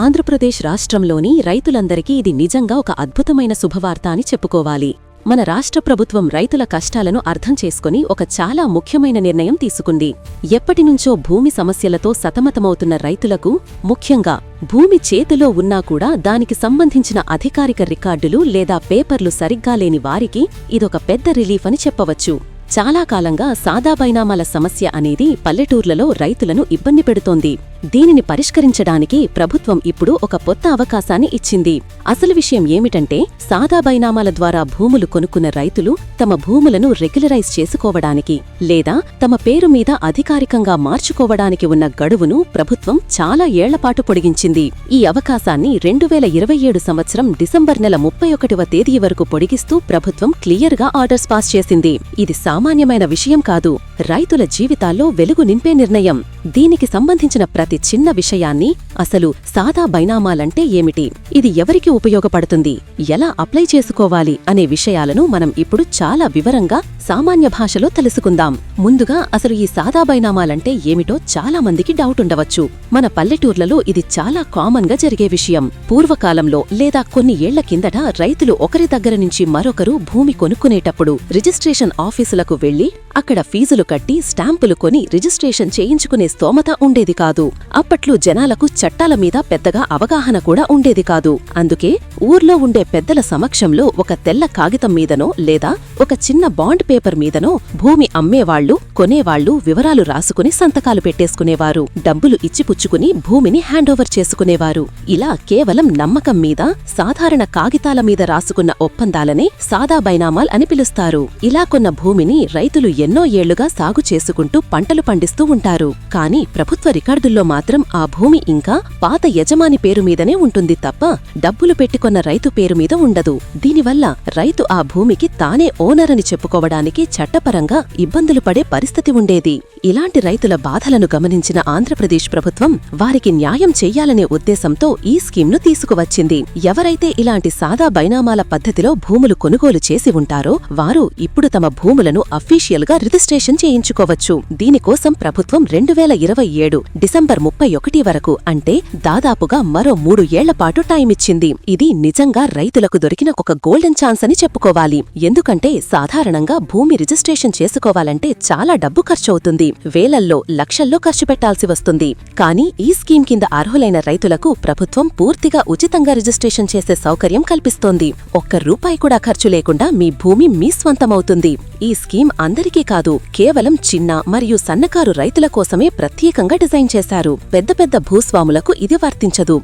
ఆంధ్రప్రదేశ్ రాష్ట్రంలోని రైతులందరికీ ఇది నిజంగా ఒక అద్భుతమైన శుభవార్త అని చెప్పుకోవాలి. మన రాష్ట్ర ప్రభుత్వం రైతుల కష్టాలను అర్థం చేసుకుని ఒక చాలా ముఖ్యమైన నిర్ణయం తీసుకుంది. ఎప్పటినుంచో భూమి సమస్యలతో సతమతమవుతున్న రైతులకు ముఖ్యంగా భూమి చేతిలో ఉన్నా కూడా దానికి సంబంధించిన అధికారిక రికార్డులు లేదా పేపర్లు సరిగ్గా లేని వారికి ఇదొక పెద్ద రిలీఫ్ అని చెప్పవచ్చు. చాలా కాలంగా సాదా బైనామాల సమస్య అనేది పల్లెటూర్లలో రైతులను ఇబ్బంది పెడుతోంది. దీనిని పరిష్కరించడానికి ప్రభుత్వం ఇప్పుడు ఒక కొత్త అవకాశాన్ని ఇచ్చింది. అసలు విషయం ఏమిటంటే సాదా బైనామాల ద్వారా భూములు కొనుక్కున్న రైతులు తమ భూములను రెగ్యులరైజ్ చేసుకోవడానికి లేదా తమ పేరు మీద అధికారికంగా మార్చుకోవడానికి ఉన్న గడువును ప్రభుత్వం చాలా ఏళ్ళపాటు పొడిగించింది. ఈ అవకాశాన్ని రెండు వేల ఇరవై ఏడు సంవత్సరం డిసెంబర్ నెల ముప్పై ఒకటివ తేదీ వరకు పొడిగిస్తూ ప్రభుత్వం క్లియర్గా ఆర్డర్స్ పాస్ చేసింది. ఇది సామాన్యమైన విషయం కాదు. రైతుల జీవితాల్లో వెలుగు నింపే నిర్ణయం. దీనికి సంబంధించిన ప్రతి చిన్న విషయాన్ని అసలు సాదా బైనామాలంటే ఏమిటి? ఇది ఎవరికి ఉపయోగపడుతుంది? ఎలా అప్లై చేసుకోవాలి అనే విషయాలను మనం ఇప్పుడు చాలా వివరంగా సామాన్య భాషలో తెలుసుకుందాం. ముందుగా అసలు ఈ సాదా బైనామాలంటే ఏమిటో చాలా మందికి డౌట్ ఉండవచ్చు. మన పల్లెటూర్లలో ఇది చాలా కామన్గా జరిగే విషయం. పూర్వకాలంలో లేదా కొన్ని ఏళ్ళ కిందట రైతులు ఒకరి దగ్గర నుంచి మరొకరు భూమి కొనుక్కునేటప్పుడు రిజిస్ట్రేషన్ ఆఫీసులకు వెళ్ళి అక్కడ ఫీజులు కట్టి స్టాంపులు కొని రిజిస్ట్రేషన్ చేయించుకునే స్తోమత ఉండేది కాదు. అప్పట్లో జనాలకు చట్టాల మీద పెద్దగా అవగాహన కూడా ఉండేది కాదు. అందుకే ఊర్లో ఉండే పెద్దల సమక్షంలో ఒక తెల్ల కాగితం మీదనో లేదా ఒక చిన్న బాండ్ పేపర్ మీదనో భూమి అమ్మేవాళ్ళు కొనేవాళ్ళు వివరాలు రాసుకుని సంతకాలు పెట్టేసుకునేవారు. డబ్బులు ఇచ్చిపుచ్చుకుని భూమిని హ్యాండోవర్ చేసుకునేవారు. ఇలా కేవలం నమ్మకం మీద సాధారణ కాగితాల మీద రాసుకున్న ఒప్పందాలనే సాదా బైనామాల్ అని పిలుస్తారు. ఇలా కొన్న భూమిని రైతులు ఎన్నో ఏళ్ళుగా సాగు చేసుకుంటూ పంటలు పండిస్తూ ఉంటారు. కానీ ప్రభుత్వ రికార్డుల్లో మాత్రం ఆ భూమి ఇంకా పాత యజమాని పేరు మీదనే ఉంటుంది తప్ప డబ్బులు పెట్టుకున్న రైతు పేరు మీద ఉండదు. దీనివల్ల రైతు ఆ భూమికి తానే ఓనర్ అని చెప్పుకోవడానికి చట్టపరంగా ఇబ్బందులు పడే పరిస్థితి ఉండేది. ఇలాంటి రైతుల బాధలను గమనించిన ఆంధ్రప్రదేశ్ ప్రభుత్వం వారికి న్యాయం చేయాలనే ఉద్దేశంతో ఈ స్కీమ్ను తీసుకువచ్చింది. ఎవరైతే ఇలాంటి సాదా బైనామాల పద్ధతిలో భూములు కొనుగోలు చేసి ఉంటారో వారు ఇప్పుడు తమ భూములను అఫీషియల్గా రిజిస్ట్రేషన్ చేయించుకోవచ్చు. దీనికోసం ప్రభుత్వం రెండు వేల ఇరవై ఏడు డిసెంబర్ ముప్పై ఒకటి వరకు అంటే దాదాపుగా మరో మూడు ఏళ్ళ పాటు టైం ఇచ్చింది ఇది నిజంగా రైతులకు దొరికిన ఒక గోల్డెన్ ఛాన్స్ అని చెప్పుకోవాలి. ఎందుకంటే సాధారణంగా భూమి రిజిస్ట్రేషన్ చేసుకోవాలంటే చాలా డబ్బు ఖర్చవుతుంది. వేలల్లో లక్షల్లో ఖర్చు పెట్టాల్సి వస్తుంది. కానీ ఈ స్కీమ్ కింద అర్హులైన రైతులకు ప్రభుత్వం పూర్తిగా ఉచితంగా రిజిస్ట్రేషన్ చేసే సౌకర్యం కల్పిస్తోంది. ఒక్క రూపాయి కూడా ఖర్చు లేకుండా మీ భూమి మీ స్వంతమవుతుంది. ఈ స్కీమ్ అందరికీ కాదు కేవలం చిన్న మరియు సన్నకారు రైతుల కోసమే ప్రత్యేకంగా డిజైన్ చేశారు. పెద్ద పెద్ద భూస్వాములకు ఇది వర్తించదు.